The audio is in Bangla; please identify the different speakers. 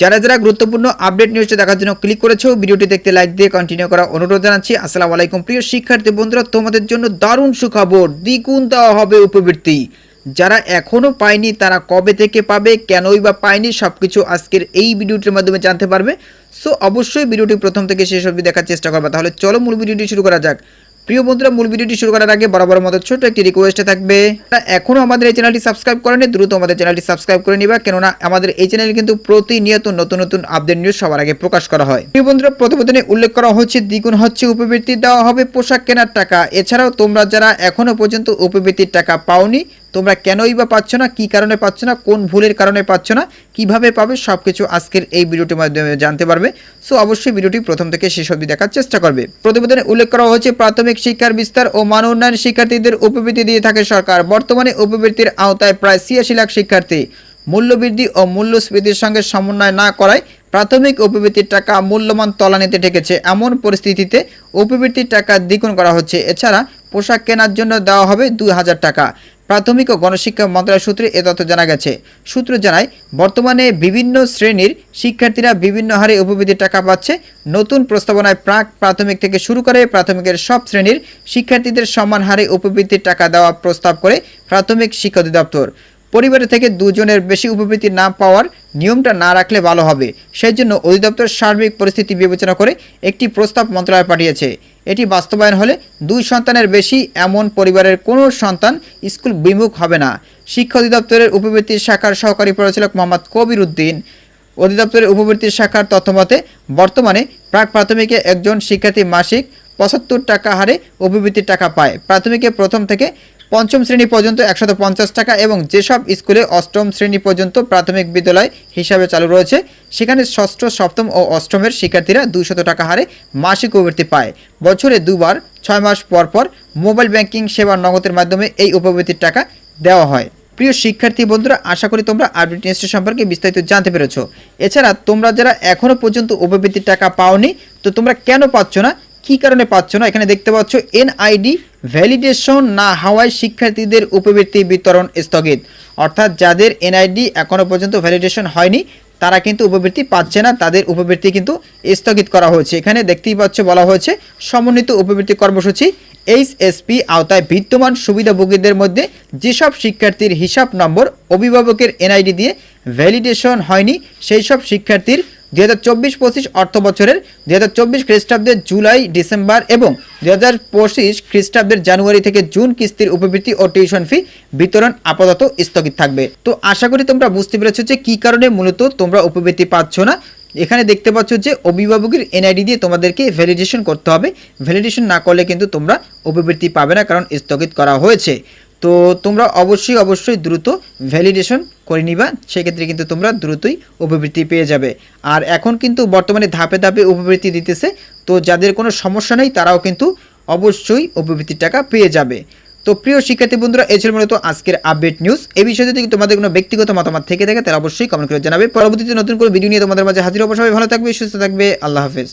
Speaker 1: যারা যারা গুরুত্বপূর্ণ আপডেট নিউজটা দেখার জন্য ক্লিক করেছ, ভিডিওটি দেখতে লাইক দিয়ে কন্টিনিউ করা অনুরোধ জানাচ্ছি। আসসালামু আলাইকুম। প্রিয় শিক্ষার্থী বন্ধুরা, তোমাদের জন্য দারুণ সুখবর, দ্বিগুণ দেওয়া হবে উপবৃত্তি। যারা এখনও পায়নি, তারা কবে থেকে পাবে, কেনই বা পায়নি, সবকিছু আজকের এই ভিডিওটির মাধ্যমে জানতে পারবে। সো অবশ্যই ভিডিওটি প্রথম থেকে শেষ অবধি দেখার চেষ্টা করবে। তাহলে চলো মূল ভিডিওটি শুরু করা যাক। প্রিয় বন্ধুরা, মূল ভিডিওটি শুরু করার আগে বরাবর মতো ছোট একটি রিকোয়েস্টে থাকবে। এখনও আমাদের এই চ্যানেলটি সাবস্ক্রাইব করেনি দ্রুত আমাদের চ্যানেলটি সাবস্ক্রাইব করে নিবা, কেননা আমাদের এই চ্যানেল কিন্তু প্রতিনিয়ত নতুন নতুন আপডেট নিউজ সবার আগে প্রকাশ করা হয়। প্রিয় বন্ধুরা প্রতিবেদনে উল্লেখ করা হচ্ছে, দ্বিগুণ হচ্ছে উপবৃত্তি দেওয়া হবে পোশাক কেনার টাকা। এছাড়াও তোমরা যারা এখনও পর্যন্ত উপবৃত্তির টাকা পাওনি তোমরা কেনই বা পাচ্ছ না, কি কারণে পাচ্ছ না, কোন ভুলের কারণে পাচ্ছ না, কীভাবে পাবে সব কিছু আজকের এই ভিডিওটির মাধ্যমে জানতে পারবে। সো অবশ্যই ভিডিওটি প্রথম থেকে শেষ অবধি দেখার চেষ্টা করবে। প্রতিবেদনে উল্লেখ করা হয়েছে, প্রাথমিক শিক্ষার বিস্তার ও মান উন্নয়ন শিক্ষার্থীদের উপবৃত্তি দিয়ে থাকে সরকার। বর্তমানে উপবৃত্তির আওতায় প্রায় ছিয়াশি লাখ শিক্ষার্থী। মূল্যবৃদ্ধি ও মূল্যস্ফীতির সঙ্গে সমন্বয় না করায় প্রাথমিক উপবৃত্তির টাকা মূল্যমান তলানিতে ঠেকেছে। এমন পরিস্থিতিতে উপবৃত্তির টাকা দ্বিগুণ করা হচ্ছে। এছাড়া পোশাক কেনার জন্য দেওয়া হবে দুই হাজার টাকা। প্রাথমিক ও গণশিক্ষা মন্ত্রণালয় সূত্রে এ তথ্য জানা গেছে। সূত্র জানায়, বর্তমানে বিভিন্ন শ্রেণির শিক্ষার্থীরা বিভিন্ন হারে উপবৃত্তির টাকা পাচ্ছে। নতুন প্রস্তাবনায় প্রাক প্রাথমিক থেকে শুরু করে প্রাথমিকের সব শ্রেণির শিক্ষার্থীদের সমান হারে উপবৃত্তির টাকা দেওয়া প্রস্তাব করে প্রাথমিক শিক্ষা অধিদপ্তর। পরিবারের থেকে দুজনের বেশি উপবৃত্তি না পাওয়ার নিয়মটা না রাখলে ভালো হবে। সেই জন্য অধিদপ্তর সার্বিক পরিস্থিতি বিবেচনা করে একটি প্রস্তাব মন্ত্রণালয় পাঠিয়েছে। এটি বাস্তবায়ন হলে দুই সন্তানের বেশি এমন পরিবারের কোনো সন্তান স্কুল বিমুখ হবে না। শিক্ষা অধিদপ্তরের উপবৃত্তি শাখার সহকারী পরিচালক মোহাম্মদ কবির উদ্দিন অধিদপ্তরের উপবৃত্তি শাখার তথ্যমতে, বর্তমানে প্রাক প্রাথমিকে একজন শিক্ষার্থী মাসিক পঁচাত্তর টাকা হারে উপবৃত্তির টাকা পায়। প্রাথমিকে প্রথম থেকে পঞ্চম শ্রেণি পর্যন্ত একশত পঞ্চাশ টাকা এবং যেসব স্কুলে অষ্টম শ্রেণি পর্যন্ত প্রাথমিক বিদ্যালয় হিসাবে চালু রয়েছে, সেখানে ষষ্ঠ, সপ্তম ও অষ্টমের শিক্ষার্থীরা দুশত টাকা হারে মাসিক উপবৃত্তি পায়। বছরে দুবার, ছয় মাস পর পর মোবাইল ব্যাংকিং সেবা নগদের মাধ্যমে এই উপবৃত্তির টাকা দেওয়া হয়। প্রিয় শিক্ষার্থী বন্ধুরা, আশা করি তোমরা নিউজটি সম্পর্কে বিস্তারিত জানতে পেরেছ। এছাড়া তোমরা যারা এখনও পর্যন্ত উপবৃত্তির টাকা পাওনি, তো তোমরা কেন পাচ্ছ না? কী কারণে পাচ্ছ না? এখানে দেখতে পাচ্ছ, এনআইডি ভ্যালিডেশন না হওয়ায় শিক্ষার্থীদের উপবৃত্তি বিতরণ স্থগিত। অর্থাৎ যাদের এনআইডি এখনও পর্যন্ত ভ্যালিডেশন হয়নি, তারা কিন্তু উপবৃত্তি পাচ্ছে না, তাদের উপবৃত্তি কিন্তু স্থগিত করা হয়েছে। এখানে দেখতেই পাচ্ছ বলা হয়েছে, সমন্বিত উপবৃত্তি কর্মসূচি এইচএসপি আওতায় বিদ্যমান সুবিধাভোগীদের মধ্যে যেসব শিক্ষার্থীর হিসাব নম্বর অভিভাবকের এনআইডি দিয়ে ভ্যালিডেশন হয়নি সেই সব শিক্ষার্থীর দুই হাজার চব্বিশ পঁচিশ অর্থ বছরের দুই হাজার চব্বিশ খ্রিস্টাব্দের জুলাই, ডিসেম্বর এবং দুই হাজার পঁচিশ খ্রিস্টাব্দের জানুয়ারি থেকে জুন কিস্তির উপবৃত্তি ও টিউশন ফি বিতরণ আপাতত স্থগিত থাকবে। তো আশা করি তোমরা বুঝতে পেরেছ যে কী কারণে মূলত তোমরা উপবৃত্তি পাচ্ছ না। এখানে দেখতে পাচ্ছ যে অভিভাবকের এনআইডি দিয়ে তোমাদেরকে ভ্যালিডেশন করতে হবে। ভ্যালিডেশন না করলে কিন্তু তোমরা উপবৃত্তি পাবে না কারণ স্থগিত করা হয়েছে। তো তোমরা অবশ্যই অবশ্যই দ্রুত ভ্যালিডেশন করে নিবা, সেক্ষেত্রে কিন্তু তোমরা দ্রুতই উপবৃত্তি পেয়ে যাবে। আর এখন কিন্তু বর্তমানে ধাপে ধাপে উপবৃত্তি দিতেছে, তো যাদের কোনো সমস্যা নেই তারাও কিন্তু অবশ্যই উপবৃত্তির টাকা পেয়ে যাবে। তো প্রিয় শিক্ষার্থী বন্ধুরা, এই ছিল মূলত আজকের আপডেট নিউজ এই বিষয়ে যদি তোমাদের কোনো ব্যক্তিগত মতামত থেকে থাকে, তাহলে অবশ্যই কমেন্ট করে জানাবে। পরবর্তীতে নতুন কোনো ভিডিও নিয়ে তোমাদের মাঝে হাজির অবশ্যই ভালো থাকবে, সুস্থ থাকবে। আল্লাহ হাফেজ।